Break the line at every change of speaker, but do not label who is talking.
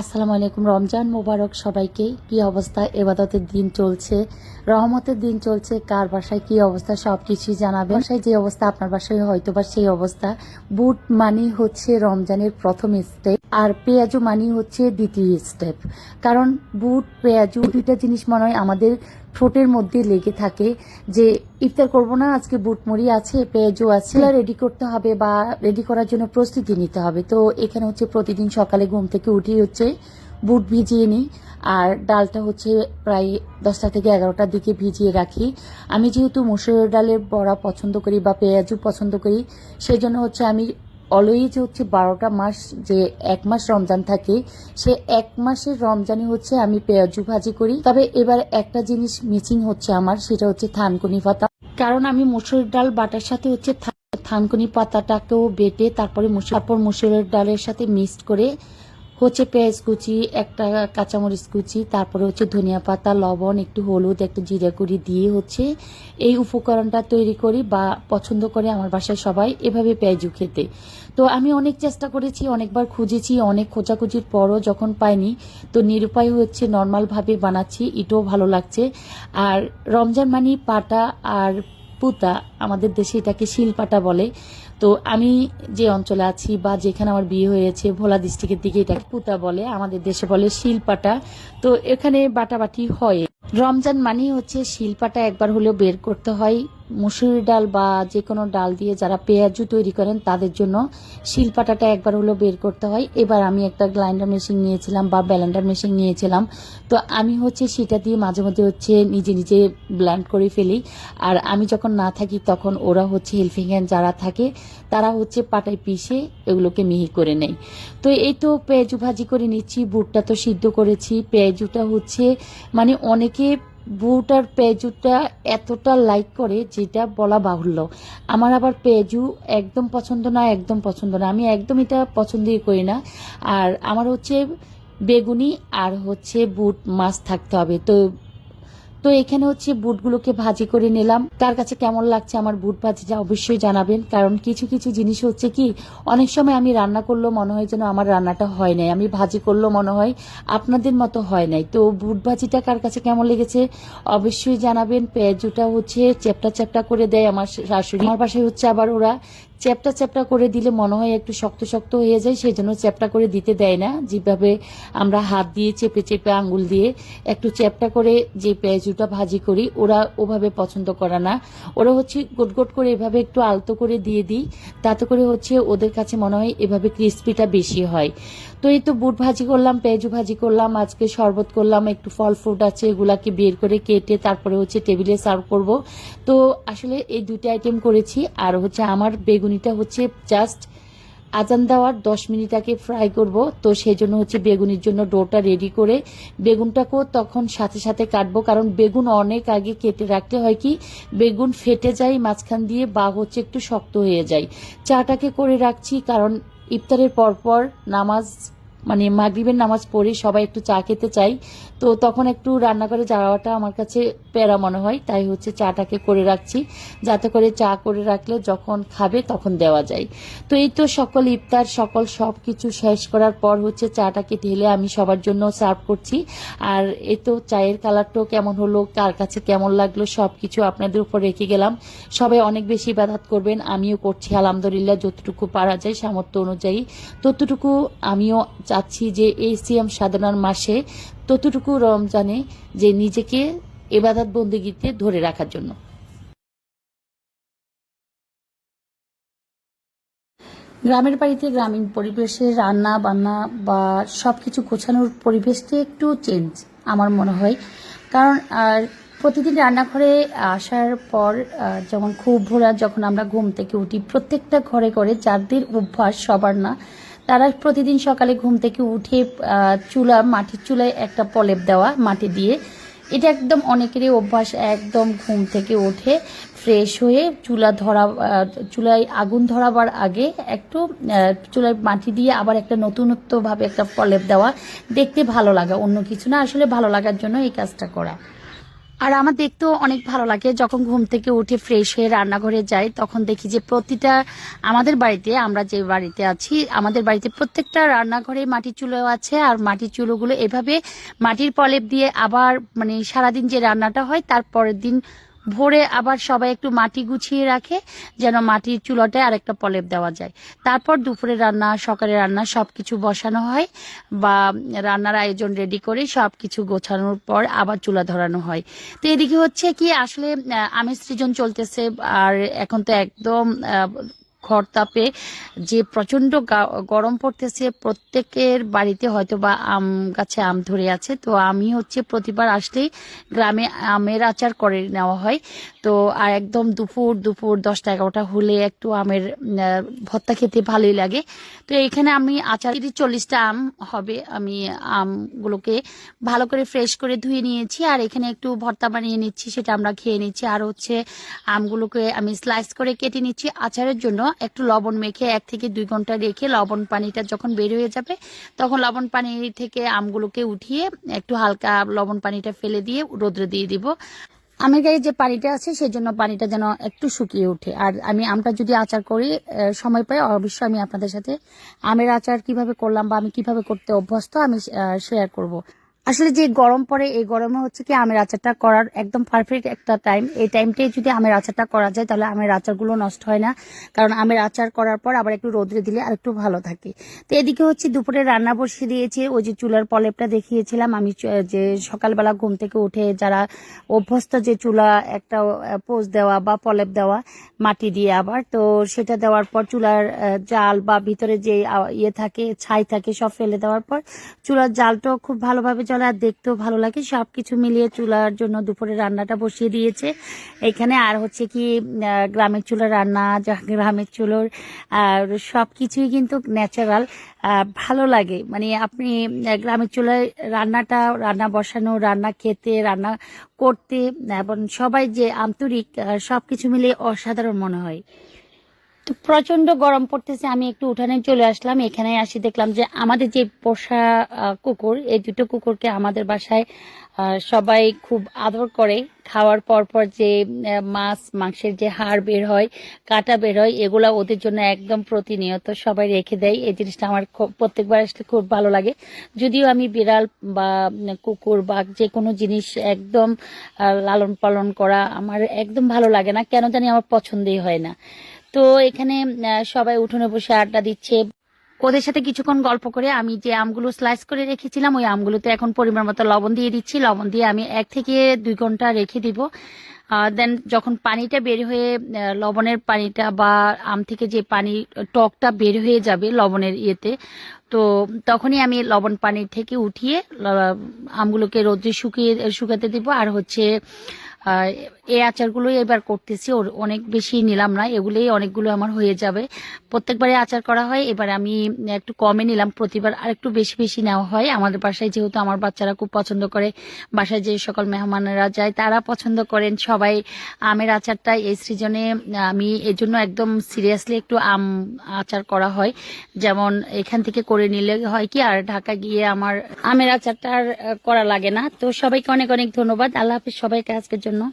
আসসালামু আলাইকুম, রমজান মোবারক সবাইকে। কি অবস্থা? এবাদতের দিন চলছে। রহমতের দিন চলছে। কার বাসায় কি অবস্থা? সব কিছুই জানাবেন। বাসায় যে অবস্থা, আপনার বাসায় হয়তো বা সেই অবস্থা। বুট মানি হচ্ছে রমজানের প্রথম স্টেপ আর পেঁয়াজু মানি হচ্ছে দ্বিতীয় স্টেপ কারণ বুট, পেঁয়াজু দুইটা জিনিস মনে হয় আমাদের ঠোঁটের মধ্যে লেগে থাকে যে, ইফতার করব না, আজকে বুট মুড়ি আছে, পেঁয়াজু আছে। রেডি করতে হবে বা রেডি করার জন্য প্রস্তুতি নিতে হবে। তো এখানে হচ্ছে প্রতিদিন সকালে ঘুম থেকে উঠেই হচ্ছে বুট ভিজিয়ে নিই। আর ডালটা হচ্ছে প্রায় দশটা থেকে এগারোটার দিকে ভিজিয়ে রাখি। আমি যেহেতু মসুরের ডালের বড়া পছন্দ করি বা পেঁয়াজু পছন্দ করি সেই জন্য হচ্ছে আমি অলওয়েজ হচ্ছে বারোটা মাস যে এক মাস রমজান থাকে, সে এক মাসের রমজানে হচ্ছে আমি পেঁয়াজু ভাজি করি। তবে এবার একটা জিনিস মিসিং হচ্ছে আমার, সেটা হচ্ছে থানকুনি পাতা। কারণ আমি মসুরের ডাল বাটার সাথে হচ্ছে থানকুনি পাতাটাকেও বেটে তারপরে মসুর, তারপর মসুরের ডালের সাথে মিক্সড করে হচ্ছে পেঁয়াজ কুচি, একটা কাঁচামরিচ কুচি, তারপরে হচ্ছে ধনিয়া পাতা, লবণ, একটু হলুদ, একটু জিরা গুঁড়ি দিয়ে হচ্ছে এই উপকরণটা তৈরি করি বা পছন্দ করে আমার বাসায় সবাই এভাবে পেঁয়াজু খেতে। তো আমি অনেক চেষ্টা করেছি, অনেকবার খুঁজেছি, অনেক খোঁজাখুঁজির পরও যখন পাইনি, তো নিরুপায় হচ্ছে নর্মালভাবে বানাচ্ছি, এটাও ভালো লাগছে। আর রমজান মানি পাটা আর পুতা, আমাদের দেশে এটাকে শিলপাটা বলে। তো আমি যে অঞ্চলে আছি বা যেখানে আমার বিয়ে হয়েছে, ভোলা ডিস্ট্রিক্টের দিকে এটাকে পুতা বলে, আমাদের দেশে বলে শিলপাটা। তো এখানে বাটাবাটি হয়। রমজান মানেই হচ্ছে শিলপাটা একবার হলেও বের করতে হয়। মুসুরি ডাল বা যে কোনো ডাল দিয়ে যারা পেঁয়াজু তৈরি করেন, তাদের জন্য শিলপাটাটা একবার হলো বের করতে হয়। এবার আমি একটা গ্রাইন্ডার মেশিন নিয়েছিলাম বা ব্যালেন্ডার মেশিন নিয়েছিলাম। তো আমি হচ্ছে সেটা দিয়ে মাঝে মধ্যে হচ্ছে নিজে নিজে ব্ল্যান্ড করে ফেলি। আর আমি যখন না থাকি, তখন ওরা হচ্ছে হেল্পিং হ্যান্ড যারা থাকে, তারা হচ্ছে পাটায় পিষে এগুলোকে মিহি করে নেয়। তো এই তো পেঁয়াজু ভাজি করে নিচ্ছি, বুটটা তো সিদ্ধ করেছি। পেঁয়াজুটা হচ্ছে মানে অনেকে বুট আর পেঁয়াজুটা এতটা লাইক করে যেটা বলা বাহুল্য। আমার আবার পেজু একদম পছন্দ না, একদম পছন্দ না। আমি একদম এটা পছন্দই করি না। আর আমার হচ্ছে বেগুনি আর হচ্ছে বুট মাছ থাকতে হবে। তো তো এখানে হচ্ছে বুটগুলোকে ভাজি করে নিলাম। তার কাছে কেমন লাগছে আমার বুট ভাজিটা অবশ্যই জানাবেন। কারণ কিছু কিছু জিনিস হচ্ছে কি, অনেক সময় আমি রান্না করলেও মনে হয় যেন আমার রান্নাটা হয় নাই। আমি ভাজি করলেও মনে হয় আপনাদের মতো হয় নাই। তো বুট ভাজিটা কার কাছে কেমন লেগেছে অবশ্যই জানাবেন। পেঁয়াজুটা হচ্ছে চ্যাপটা চ্যাপটা করে দেয় আমার শাশুড়ি। আমার পাশে হচ্ছে আবার ওরা চ্যাপটা চ্যাপটা করে দিলে মনে হয় একটু শক্ত শক্ত হয়ে যায় সেই জন্য চ্যাপটা করে দিতে দেয় না। যেভাবে আমরা হাত দিয়ে চেপে চেপে আঙ্গুল দিয়ে একটু চ্যাপটা করে যে পেঁয়াজুটা ভাজি করি, ওরা ওভাবে পছন্দ করে না। ওরা হচ্ছে গোট গোট করে এভাবে একটু আলতো করে দিয়ে দিই, তাতে করে হচ্ছে ওদের কাছে মনে হয় এভাবে ক্রিস্পিটা বেশি হয়। তো এই তো বুট ভাজি করলাম, পেঁয়াজু ভাজি করলাম, আজকে শরবত করলাম, একটু ফল ফ্রুট আছে এগুলাকে বের করে কেটে তারপরে হচ্ছে টেবিলে সার্ভ করব। তো আসলে এই দুটি আইটেম করেছি, আর হচ্ছে আমার বেগুনিটা হচ্ছে জাস্ট আজান দেওয়ার দশ মিনিট আগে ফ্রাই করব। তো সেই জন্য হচ্ছে বেগুনের জন্য ডোটা রেডি করে বেগুনটাকেও তখন সাথে সাথে কাটবো। কারণ বেগুন অনেক আগে কেটে রাখতে হয় কি, বেগুন ফেটে যায় মাঝখান দিয়ে বা হচ্ছে একটু শক্ত হয়ে যায়। চাটাকে করে রাখছি কারণ ইফতারের পরপর নামাজ মানে মাগরিবের নামাজ পড়ে সবাই একটু চা খেতে চাই। তো তখন একটু রান্নাঘরে যাওয়াটা আমার কাছে প্যারা মনে হয়। তাই হচ্ছে চাটাকে করে রাখছি। যাতে করে চা করে রাখলে যখন খাবে তখন দেওয়া যায়। তো এই তো সকল ইফতার, সকল সব কিছু শেষ করার পর হচ্ছে চাটাকে ঢেলে আমি সবার জন্য সার্ভ করছি। আর এই তো চায়ের কালারটাও কেমন হলো, কার কাছে কেমন লাগল সব কিছু আপনাদের উপর রেখে গেলাম। সবাই অনেক বেশি ব্যাঘাত করবেন, আমিও করছি। আলহামদুলিল্লাহ যতটুকু পারা যায় সামর্থ্য অনুযায়ী। ততটুকু আমিও চাচ্ছি যে এই সিএম সাধনার মাসে ততটুকু রমজানে যে নিজেকে এবাদাত বন্দিগিতে ধরে রাখার জন্য। গ্রামের বাড়িতে গ্রামীণ পরিবেশে রান্না, বান্না বা সব কিছু গোছানোর পরিবেশটা একটু চেঞ্জ আমার মনে হয়। কারণ, আর প্রতিদিন রান্নাঘরে আসার পর যেমন খুব ভোরা যখন আমরা ঘুম থেকে উঠি, প্রত্যেকটা ঘরে ঘরে যাদের অভ্যাস সবার না তারা প্রতিদিন সকালে ঘুম থেকে উঠে চুলা, মাটির চুলায় একটা প্রলেপ দেওয়া, মাটি দিয়ে। এটা একদম অনেকেরই অভ্যাস, একদম ঘুম থেকে উঠে ফ্রেশ হয়ে চুলা ধরা চুলায় আগুন ধরাবার আগে একটু চুলায় মাটি দিয়ে আবার একটা নতুনত্বভাবে একটা প্রলেপ দেওয়া। দেখতে ভালো লাগা, অন্য কিছু না। আসলে ভালো লাগার জন্য এই কাজটা করা। আর আমার দেখতেও অনেক ভালো লাগে। যখন ঘুম থেকে উঠে ফ্রেশ হয়ে রান্নাঘরে যাই, তখন দেখি যে প্রতিটা আমাদের বাড়িতে, আমরা যে বাড়িতে আছি, আমাদের বাড়িতে প্রত্যেকটা রান্নাঘরে মাটির চুলো আছে। আর মাটির চুলোগুলো এভাবে মাটির প্রলেপ দিয়ে আবার মানে সারাদিন যে রান্নাটা হয়, তার পরের দিন ভোরে আবার সবাই একটু মাটি গুছিয়ে রাখে, যেন মাটির চুলাটায় আরেকটা প্রলেপ দেওয়া যায়। তারপর দুপুরে রান্না, সকালে রান্না সব কিছু বসানো হয় বা রান্নার আয়োজন রেডি করে সব কিছু গোছানোর পর আবার চুলা ধরানো হয়। তো এদিকে হচ্ছে কি, আসলে আমের সৃজন চলতেছে আর এখন তো একদম খড় তাপে যে প্রচণ্ড গা- গরম পড়তেছে, প্রত্যেকের বাড়িতে হয়তো বা আম গাছে আম ধরে আছে। তো আমি হচ্ছে প্রতিবার আসলেই গ্রামে আমের আচার করে নেওয়া হয়। তো আর একদম দুপুর দুপুর দশটা এগারোটা হলে একটু আমের ভর্তা খেতে ভালোই লাগে। তো এখানে আমি আচার তিরিশ চল্লিশটা আম হবে, আমি আমগুলোকে ভালো করে ফ্রেশ করে ধুয়ে নিয়েছি। আর এখানে একটু ভর্তা বানিয়ে নিচ্ছি, সেটা আমরা খেয়ে নিচ্ছি। আর হচ্ছে আমগুলোকে আমি স্লাইস করে কেটে নিচ্ছি। আচারের জন্য একটু লবণ মেখে এক থেকে দুই ঘণ্টা রেখে লবণ পানিটা যখন বের হয়ে যাবে, তখন লবণ পানি থেকে আমগুলোকে উঠিয়ে একটু হালকা লবণ পানিটা ফেলে দিয়ে রোদ্রে দিয়ে দিব। আমের গায়ে যে পানিটা আছে সেই জন্য পানিটা যেন একটু শুকিয়ে ওঠে। আর আমি আমটা যদি আচার করি সময় পাই অবশ্যই আমি আপনাদের সাথে আমের আচার কীভাবে করলাম বা আমি কীভাবে করতে অভ্যস্ত, আমি শেয়ার করব। আসলে যে গরম পড়ে, এই গরমে হচ্ছে কি আমের আচারটা করার একদম পারফেক্ট একটা টাইম এই টাইমটাই যদি আমের আচারটা করা যায়, তাহলে আমের আচারগুলো নষ্ট হয় না। কারণ আমের আচার করার পর আবার একটু রোদ্রে দিলে আর একটু ভালো থাকে। তো এদিকে হচ্ছে দুপুরে রান্না বসিয়ে দিয়েছি। ওই যে চুলার পলেপটা দেখিয়েছিলাম। আমি যে সকালবেলা ঘুম থেকে উঠে যারা অভ্যস্ত যে চুলা একটা পোজ দেওয়া বা পলেপ দেওয়া, মাটি দিয়ে আবার, তো সেটা দেওয়ার পর চুলার জাল বা ভিতরে যে ইয়ে থাকে, ছাই থাকে, সব ফেলে দেওয়ার পর চুলার জালটাও খুব ভালোভাবে চলে আর দেখতেও ভালো লাগে। সবকিছু মিলিয়ে চুলার জন্য দুপুরে রান্নাটা বসিয়ে দিয়েছে। এখানে আর হচ্ছে কি গ্রামের চুলার রান্না গ্রামের চুলোর আর সব কিছুই কিন্তু ন্যাচারাল। ভালো লাগে। মানে আপনি গ্রামের চুলায় রান্নাটা রান্না বসানো রান্না খেতে রান্না করতে এবং সবাই যে আন্তরিক আহ, সবকিছু মিলে অসাধারণ মনে হয়। তো প্রচণ্ড গরম পড়তেছে, আমি একটু উঠানে চলে আসলাম এখানে আসি, দেখলাম যে আমাদের যে পোষা কুকুর, এই দুটো কুকুরকে আমাদের বাসায় সবাই খুব আদর করে, খাওয়ার পর পর যে মাছ, মাংসের যে হাড় বের হয়, কাটা বের হয়, এগুলা ওদের জন্য একদম প্রতিনিয়ত সবাই রেখে দেয়, এই জিনিসটা আমার প্রত্যেকবার আসলে খুব ভালো লাগে। যদিও আমি বিড়াল বা কুকুর বা যে কোনো জিনিস একদম লালন পালন করা আমার একদম ভালো লাগে না, কেন জানি আমার পছন্দই হয় না। তো এখানে সবাই উঠোনে বসে আড্ডা দিচ্ছে। ওদের সাথে কিছুক্ষণ গল্প করে আমি যে আমগুলো স্লাইস করে রেখেছিলাম, ওই আমগুলোতে এখন পরিমাণ মতো লবণ দিয়ে দিচ্ছি। লবণ দিয়ে আমি এক থেকে দুই ঘণ্টা রেখে দিব। দেন যখন পানিটা বের হয়ে লবণের পানিটা বা আম থেকে যে পানি, টকটা বের হয়ে যাবে লবণের ইয়েতে, তো তখনই আমি লবণ পানি থেকে উঠিয়ে আমগুলোকে রোদ্রে শুকিয়ে, শুকাতে দিব। আর হচ্ছে এই আচারগুলোই এবার করতেছি। ওর অনেক বেশি নিলাম না, এগুলোই অনেকগুলো আমার হয়ে যাবে। প্রত্যেকবারে আচার করা হয়, এবার আমি একটু কমে নিলাম, প্রতিবার আর একটু বেশি বেশি নেওয়া হয়। আমাদের বাসায় যেহেতু আমার বাচ্চারা খুব পছন্দ করে, বাসায় যে সকল মেহমানেরা যায়, তারা পছন্দ করেন। সবাই আমের আচারটা এই সিজনে আমি এর জন্য একদম সিরিয়াসলি একটু আম আচার করা হয়। যেমন এখান থেকে করে নিলে হয় কি, আর ঢাকা গিয়ে আমার আমের আচারটা আর করা লাগে না। তো সবাইকে অনেক অনেক ধন্যবাদ। আল্লাহ হাফিজ। সবাইকে আজকের জন্য ¿no?